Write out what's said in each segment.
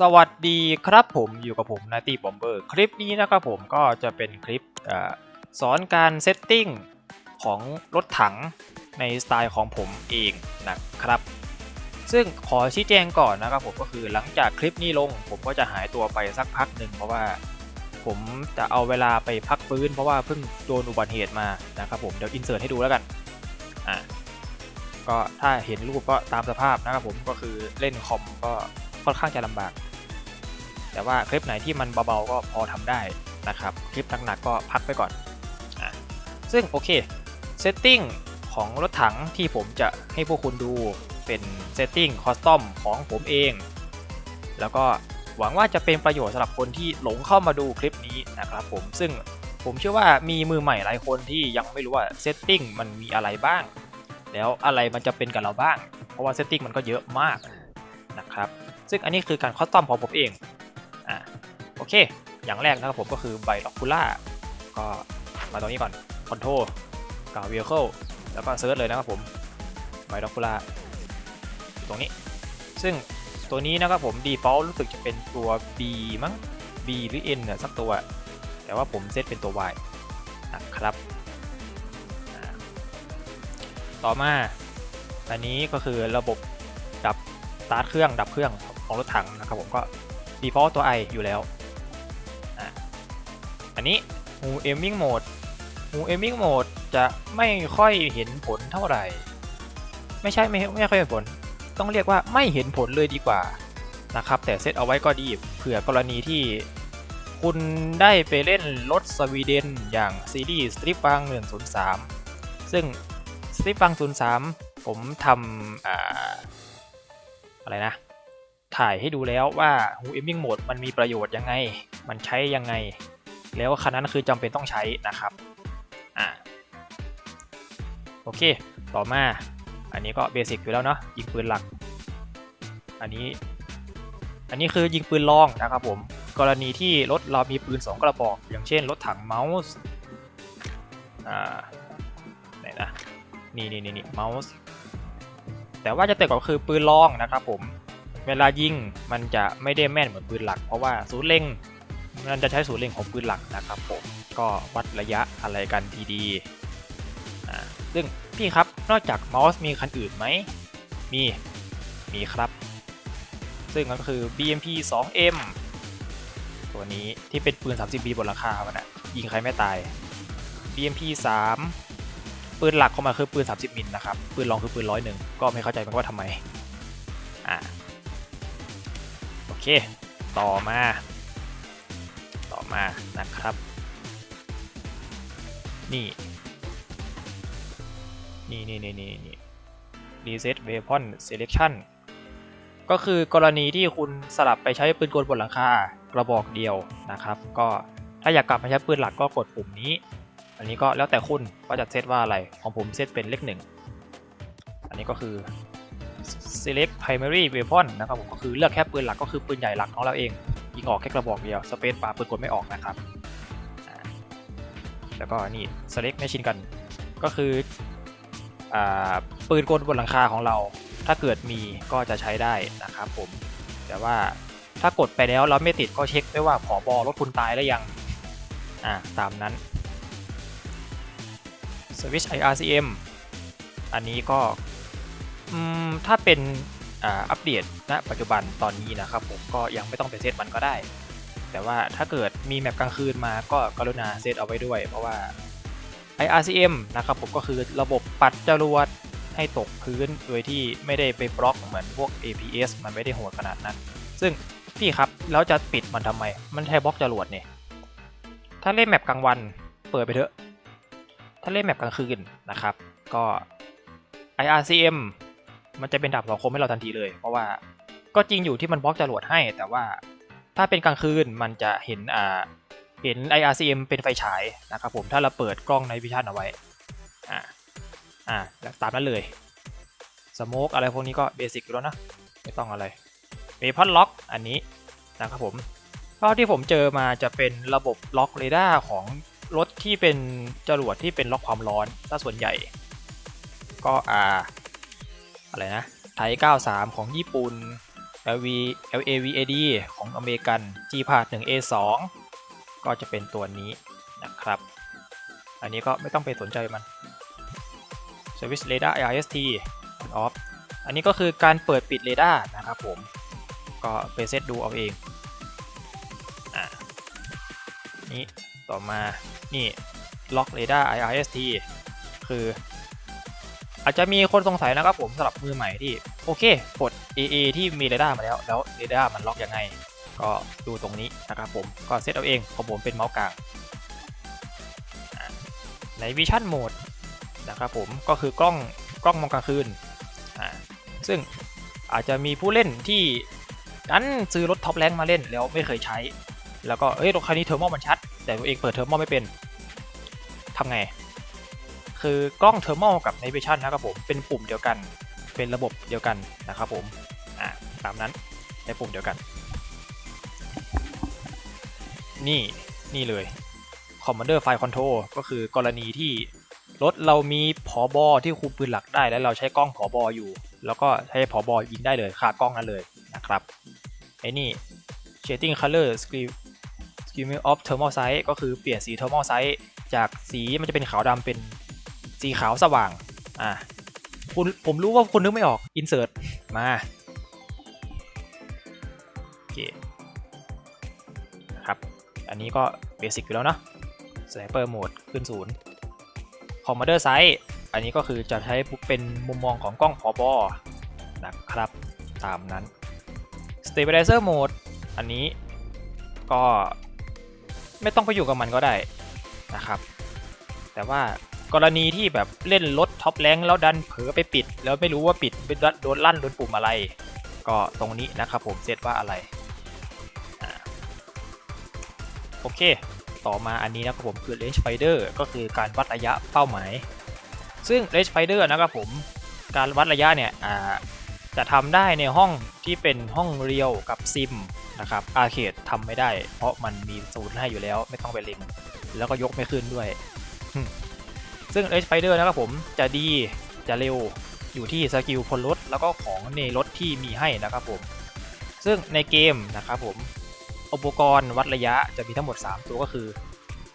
สวัสดีครับผมอยู่กับผมนาตีบอมเบอร์คลิปนี้นะครับผมก็จะเป็นคลิปเอ่อสอนการเซตติ้งของรถถังในสไตล์ของผมเองนะครับ ซึ่งขอชี้แจงก่อนนะครับผมก็คือหลังจากคลิปนี้ลง ผมก็จะหายตัวไปสักพักหนึ่งเพราะว่าผมจะเอาเวลาไปพักฟื้นเพราะว่าเพิ่งโดนอุบัติเหตุมานะครับผมเดี๋ยวอินเสิร์ตให้ดูแล้วกันอ่าก็ถ้าเห็นรูปก็ตามสภาพนะครับผมก็คือเล่นคอมก็ค่อนข้างจะลำบาก แต่ว่าคลิปไหนที่มันเบาๆก็พอทำได้นะครับ คลิปหนักๆก็พักไปก่อนอซึ่งโอเคเซตติ้งของรถถังที่ผมจะให้พวกคุณดูเป็นเซตติ้งคอสตอมของผมเอง แล้วก็หวังว่าจะเป็นประโยชน์สำหรับคนที่หลงเข้ามาดูคลิปนี้นะครับผมซึ่งผมเชื่อว่ามีมือใหม่หลายคนที่ยังไม่รู้ว่าเซตติ้งมันมีอะไรบ้าง แล้วอะไรมันจะเป็นกับเราบ้าง เพราะว่าเซตติ้งมันก็เยอะมากนะครับซึ่งอันนี้คือการคอสตอมของผมเอง เค อย่างแรกนะครับผมก็คือไบล็อกคูล่าก็มาตรงนี้ก่อนคอนโทรกับเว h เคิลแล้วก็เซิร์ชเลยนะครับผมไบล็อกคูล่าตรงนี้ ซึ่งตัวนี้นะครับผม default รู้สึกจะเป็นตัว B มั้ง B หรือ N เนี่ยสักตัว แต่ว่าผมเซตเป็นตัว Y นะครับ ต่อมา อันนี้ก็คือระบบดับสตาร์ทเครื่องดับเครื่องของรถถังนะครับผมก็ default ตัว i อยู่แล้ว อันนี้ Hu aiming mode Hu aiming mode จะไม่ค่อยเห็นผลเท่าไหร่ ไม่ใช่ไม่ไม่ค่อยเห็นผล ต้องเรียกว่าไม่เห็นผลเลยดีกว่านะครับ แต่เซตเอาไว้ก็ดีเผื่อกรณีที่คุณได้ไปเล่นรถสวีเดนอย่างซีรีส์ Strip f a n 103 ซึ่ง Strip f a n 03 ผมทำออะไรนะ ถ่ายให้ดูแล้วว่า Hu Aiming Mode มันมีประโยชน์ยังไง มันใช้ยังไง แล้วคันนั้นคือจำเป็นต้องใช้นะครับอ่าโอเค ต่อมา อันนี้ก็เบสิกอยู่แล้วเนาะยิงปืนหลัก อันนี้ อันนี้คือยิงปืนลองนะครับผม กรณีที่รถเรามีปืน 2 กระบอก อย่างเช่นรถถังเมาส์อ่าไหนนะนี่นี่นี่นี่เมาส์แต่ว่าจะเตะก็คือปืนลองนะครับผม เวลายิงมันจะไม่ได้แม่นเหมือนปืนหลัก เพราะว่าศูนย์เล็ง มันจะใช้ศูนย์เล็งของปืนหลักนะครับผมก็วัดระยะอะไรกันทีดีซึ่งพี่ครับนอกจากเมาส์มีคันอื่นไหมมีมีครับ ซึ่งก็คือ BMP 2M ตัวนี้ที่เป็นปืน 30B บนราคามันอะยิงใครไม่ตาย BMP 3ปืนหลักของมันคือปืน 30มิลนะครับ ปืนรองคือปืนร้อยหนึ่งก็ไม่เข้าใจเหมือนกันว่าทำไม อ่า โอเค ต่อมา มานะครับ นี่นี่นี่นี่นี่นี่ reset weapon selection ก็คือกรณีที่คุณสลับไปใช้ปืนกลบนหลังคากระบอกเดียวนะครับ ก็ถ้าอยากกลับมาใช้ปืนหลักก็กดปุ่มนี้ อันนี้ก็แล้วแต่คุณว่าจะเซตว่าอะไรของผมเซตเป็นเลขหนึ่งอันนี้ก็คือ select primary weapon นะครับผมก็คือเลือกแค่ปืนหลักก็คือปืนใหญ่หลักของเราเอง ยิงออกแค่กระบอกเดียว space bar ปืนกลไม่ออกนะครับ แล้วก็นี่ select machine gun ก็คืออปืนกลบนหลังคาของเรา ถ้าเกิดมีก็จะใช้ได้นะครับผม แต่ว่าถ้ากดไปแล้วแล้วไม่ติดก็เช็คด้วยว่าผอบอรถคุณตายแล้วยัง อ่าตามนั้น switch IRCM อันนี้ก็ ถ้าเป็น อัปเดตณปัจจุบันตอนนี้นะครับผมก็ยังไม่ต้องไปเซตมันก็ได้ แต่ว่าถ้าเกิดมีแมปกลางคืนมาก็กรุณาเซตเอาไว้ด้วย เพราะว่า IRCM นะครับผมก็คือระบบปัดจรวดให้ตกพื้นโดยที่ไม่ได้ไปบล็อกเหมือนพวก APS มันไม่ได้โหดขนาดนั้น ซึ่งพี่ครับแล้วจะปิดมันทำไม มันแค่บล็อกจรวดเนี่ยถ้าเล่นแมปกลางวัน เปิดไปเถอะ ถ้าเล่นแมปกลางคืนนะครับ ก็ IRCM มันจะเป็นดาบสองคมให้เราทันทีเลย เพราะว่าก็จริงอยู่ที่มันบล็อกจรวดให้ แต่ว่าถ้าเป็นกลางคืนมันจะเห็นอ่าเห็น IRCM เป็นไฟฉายนะครับผมถ้าเราเปิดกล้องในวิชั่นเอาไว้อ่าอ่าตามนั้นเลยสโมกอะไรพวกนี้ก็เบสิกแล้วนะไม่ต้องอะไรเวพอนล็อกอันนี้นะครับผมเท่าที่ผมเจอมาจะเป็นระบบล็อกเรดาร์ของรถที่เป็นจรวดที่เป็นล็อกความร้อนถ้าส่วนใหญ่ ก็อ่า อะไรนะไทย93 ของญี่ปุ่น LV LAVAD ของอเมริกัน G พาด 1A2 ก็จะเป็นตัวนี้นะครับ อันนี้ก็ไม่ต้องไปสนใจมัน Service Radar IRST on off อันนี้ก็คือการเปิดปิดเรดาร์นะครับผม ก็ไปเซตดูเอาเองอะนี่ต่อมา นี่ล็อกเรดาร์ IRST คือ อาจจะมีคนสงสัยนะครับผมสำหรับมือใหม่ที่ โอเคกด AA ที่มีเรดาร์มาแล้ว แล้วเรดาร์มันล็อกยังไง ก็ดูตรงนี้นะครับผมก็เซตเอาเองของผมเป็นเมาส์กลางใน Vision Mode นะครับผมก็คือกล้องกล้องมองกลางคืนซึ่งอาจจะมีผู้เล่นที่นั้นซื้อรถท็อปแรงมาเล่นแล้วไม่เคยใช้ แล้วก็เอ้ยรถคันนี้เทอร์โมมันชัด แต่ตัวเองเปิดเทอร์โมไม่เป็นทำไง คือกล้องเทอร์โมกับ Navigation นะครับผมเป็นปุ่มเดียวกัน เป็นระบบเดียวกันนะครับผมอ่าตามนั้นในปุ่มเดียวกัน นี่นี่เลย Commander Fire Control ก็คือกรณีที่รถเรามีผอบอที่คุมปืนหลักได้แล้วเราใช้กล้องผอบออยู่ แล้วก็ใช้ผอบอยิงได้เลยคากล้องนั้นเลยนะครับไอ้นี่ Shading Color Screen Screaming of Thermal Sight ก็คือเปลี่ยนสี Thermal Sight จากสีมันจะเป็นขาวดำเป็น สีขาวสว่าง อะคุณผมรู้ว่าคุณนึกไม่ออก Insert มาโอเคนะครับ อันนี้ก็เบสิกอยู่แล้วเนาะ Sniper Mode ขึ้นศูนย์ Commander Sight อันนี้ก็คือจะใช้เป็นมุมมองของกล้องพอบอนะครับ ตามนั้น Stabilizer Mode อันนี้ก็ไม่ต้องไปอยู่กับมันก็ได้นะครับ แต่ว่า กรณีที่แบบเล่นรถท็อปแรงแล้วดันเผลอไปปิด แล้วไม่รู้ว่าปิดไปโดนลั่นโดนปุ่มอะไร ก็ตรงนี้นะครับผมเซตว่าอะไรโอเค ต่อมาอันนี้นะครับผมคือ range finder ก็คือการวัดระยะเป้าหมาย ซึ่ง range finder นะครับผมการวัดระยะเนี่ยจะทำได้ในห้องที่เป็นห้องเรียวกับซิมนะครับอาร์เคดทำไม่ได้ เพราะมันมีศูนย์ให้อยู่แล้วไม่ต้องไปเล็งแล้วก็ยกไม่ขึ้นด้วย ซึ่ง range finder นะครับผมจะดีจะเร็วอยู่ที่สกิลพลรถแล้วก็ของในรถที่มีให้นะครับผม ซึ่งในเกมนะครับผมอุปกรณ์วัดระยะจะมีทั้งหมด 3 ตัวก็คือ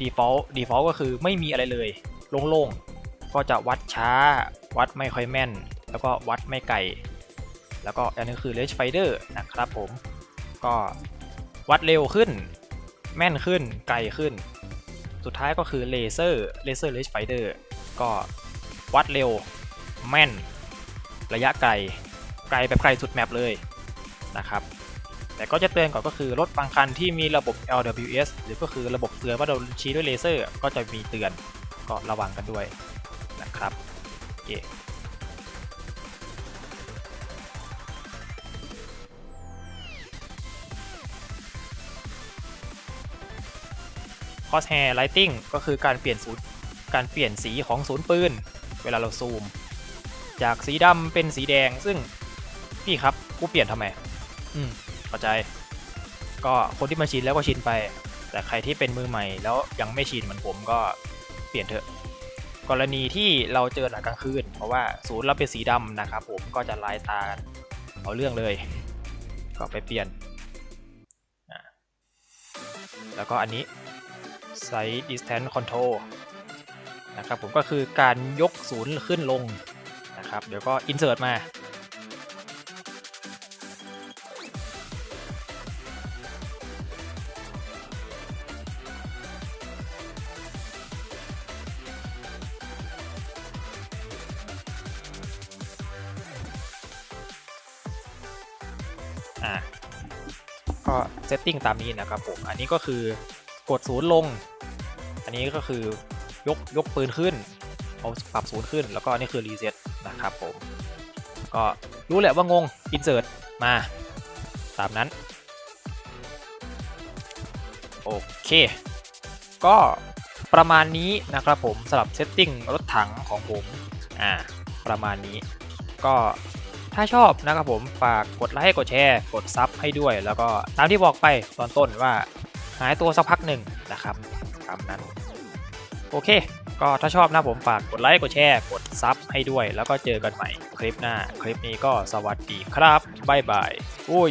default default ก็คือไม่มีอะไรเลยโล่งๆ ก็จะวัดช้า วัดไม่ค่อยแม่น แล้วก็วัดไม่ไกล แล้วก็อันนี้คือ range finder นะครับผม ก็วัดเร็วขึ้น แม่นขึ้นไกลขึ้น สุดท้ายก็คือเลเซอร์เลเซอร์ range finder ก็วัดเร็ว แม่น ระยะไกล ไกลแบบไกลสุดแมปเลยนะครับ แต่ก็จะเตือนก่อนก็คือรถบางคันที่มีระบบ LWS หรือก็คือระบบเตือนว่าโดนชี้ด้วยเลเซอร์ก็จะมีเตือนก็ระวังกันด้วยนะครับโอเคคอสแฮร์ไลติงก็คือการเปลี่ยนศูนย์ การเปลี่ยนสีของศูนย์ปืน เวลาเราซูม จากสีดำเป็นสีแดงซึ่งพี่ครับกูเปลี่ยนทำไม อืมเข้าใจ ก็คนที่มาชินแล้วก็ชินไป แต่ใครที่เป็นมือใหม่แล้วยังไม่ชินเหมือนผมก็เปลี่ยนเถอะ กรณีที่เราเจอหนักกลางคืน เพราะว่าศูนย์เราเป็นสีดำนะครับผมก็จะลายตาเอาเรื่องเลย ก็ไปเปลี่ยน แล้วก็อันนี้ Side Distance Control นะครับผมก็คือการยกศูนย์ขึ้นลงนะครับ เดี๋ยวก็ insert มาอะก็เซตติ้งตามนี้นะครับผม อันนี้ก็คือกดศูนย์ลง อันนี้ก็คือ ยกยกปืนขึ้น เอาปรับศูนย์ขึ้น แล้วก็นนี่คือรีเซ็ตนะครับผม ก็รู้แหละว่างงอินเสิร์ตมา ตามนั้น โอเค ก็ประมาณนี้นะครับผมสำหรับเซตติ้งรถถังของผม อ่า ประมาณนี้ ก็ถ้าชอบนะครับผมฝากกดไลค์กดแชร์ กดซับให้ด้วย แล้วก็ตามที่บอกไปตอนต้นว่าหายตัวสักพักหนึ่งนะครับตามนั้น โอเค ก็ถ้าชอบนะผมฝากกดไลค์กดแชร์กดซับให้ด้วย แล้วก็เจอกันใหม่คลิปหน้า คลิปนี้ก็สวัสดีครับบ๊ายบาย โอ้ย